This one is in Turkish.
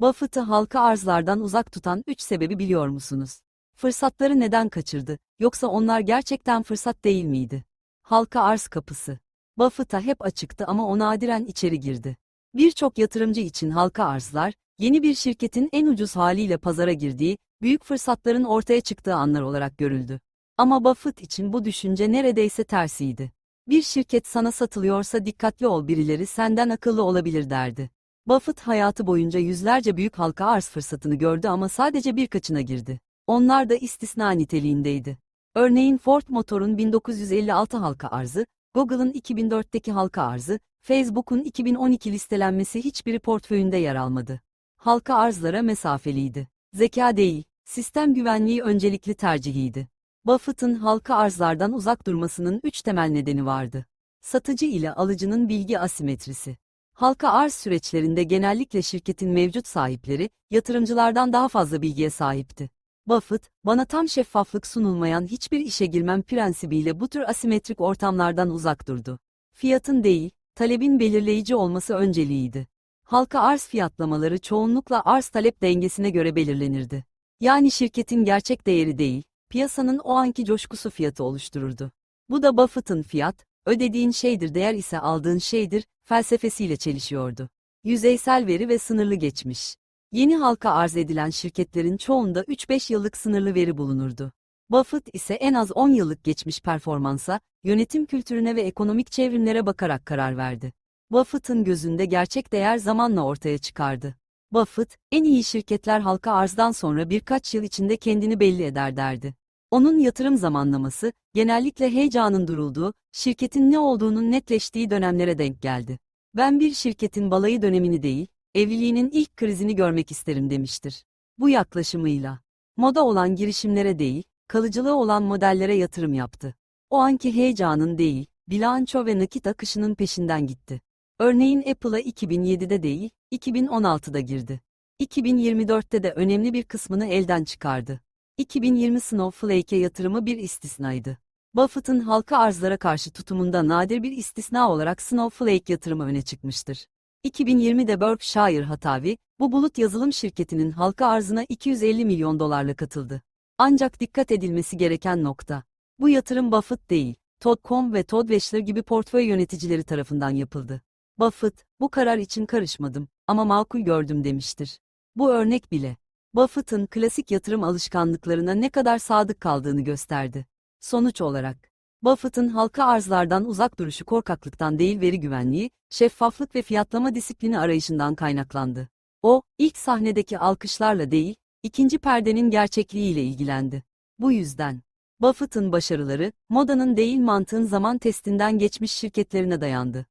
Buffett'ı halka arzlardan uzak tutan 3 sebebi biliyor musunuz? Fırsatları neden kaçırdı, yoksa onlar gerçekten fırsat değil miydi? Halka arz kapısı. Buffett'a hep açıktı ama o nadiren içeri girdi. Birçok yatırımcı için halka arzlar, yeni bir şirketin en ucuz haliyle pazara girdiği, büyük fırsatların ortaya çıktığı anlar olarak görüldü. Ama Buffett için bu düşünce neredeyse tersiydi. Bir şirket sana satılıyorsa dikkatli ol birileri senden akıllı olabilir derdi. Buffett hayatı boyunca yüzlerce büyük halka arz fırsatını gördü ama sadece birkaçına girdi. Onlar da istisna niteliğindeydi. Örneğin Ford Motor'un 1956 halka arzı, Google'ın 2004'teki halka arzı, Facebook'un 2012 listelenmesi hiçbiri portföyünde yer almadı. Halka arzlara mesafeliydi. Zeka değil, sistem güvenliği öncelikli tercihiydi. Buffett'ın halka arzlardan uzak durmasının üç temel nedeni vardı. Satıcı ile alıcının bilgi asimetrisi. Halka arz süreçlerinde genellikle şirketin mevcut sahipleri, yatırımcılardan daha fazla bilgiye sahipti. Buffett, bana tam şeffaflık sunulmayan hiçbir işe girmem prensibiyle bu tür asimetrik ortamlardan uzak durdu. Fiyatın değil, talebin belirleyici olması önceliğiydi. Halka arz fiyatlamaları çoğunlukla arz-talep dengesine göre belirlenirdi. Yani şirketin gerçek değeri değil, piyasanın o anki coşkusu fiyatı oluştururdu. Bu da Buffett'ın fiyat, ödediğin şeydir değer ise aldığın şeydir, felsefesiyle çelişiyordu. Yüzeysel veri ve sınırlı geçmiş. Yeni halka arz edilen şirketlerin çoğunda 3-5 yıllık sınırlı veri bulunurdu. Buffett ise en az 10 yıllık geçmiş performansa, yönetim kültürüne ve ekonomik çevrimlere bakarak karar verdi. Buffett'ın gözünde gerçek değer zamanla ortaya çıkardı. Buffett, en iyi şirketler halka arzdan sonra birkaç yıl içinde kendini belli eder derdi. Onun yatırım zamanlaması, genellikle heyecanın durulduğu, şirketin ne olduğunun netleştiği dönemlere denk geldi. Ben bir şirketin balayı dönemini değil, evliliğinin ilk krizini görmek isterim demiştir. Bu yaklaşımıyla, moda olan girişimlere değil, kalıcılığı olan modellere yatırım yaptı. O anki heyecanın değil, bilanço ve nakit akışının peşinden gitti. Örneğin Apple'a 2007'de değil, 2016'da girdi. 2024'te de önemli bir kısmını elden çıkardı. 2020 Snowflake'e yatırımı bir istisnaydı. Buffett'ın halka arzlara karşı tutumunda nadir bir istisna olarak Snowflake yatırımı öne çıkmıştır. 2020'de Berkshire Hathaway, bu bulut yazılım şirketinin halka arzına 250 milyon dolarla katıldı. Ancak dikkat edilmesi gereken nokta. Bu yatırım Buffett değil, Todd ve Todd Weschler gibi portföy yöneticileri tarafından yapıldı. Buffett, bu karar için karışmadım ama makul gördüm demiştir. Bu örnek bile, Buffett'ın klasik yatırım alışkanlıklarına ne kadar sadık kaldığını gösterdi. Sonuç olarak, Buffett'ın halka arzlardan uzak duruşu korkaklıktan değil veri güvenliği, şeffaflık ve fiyatlama disiplini arayışından kaynaklandı. O, ilk sahnedeki alkışlarla değil, ikinci perdenin gerçekliğiyle ilgilendi. Bu yüzden, Buffett'ın başarıları, modanın değil mantığın zaman testinden geçmiş şirketlerine dayandı.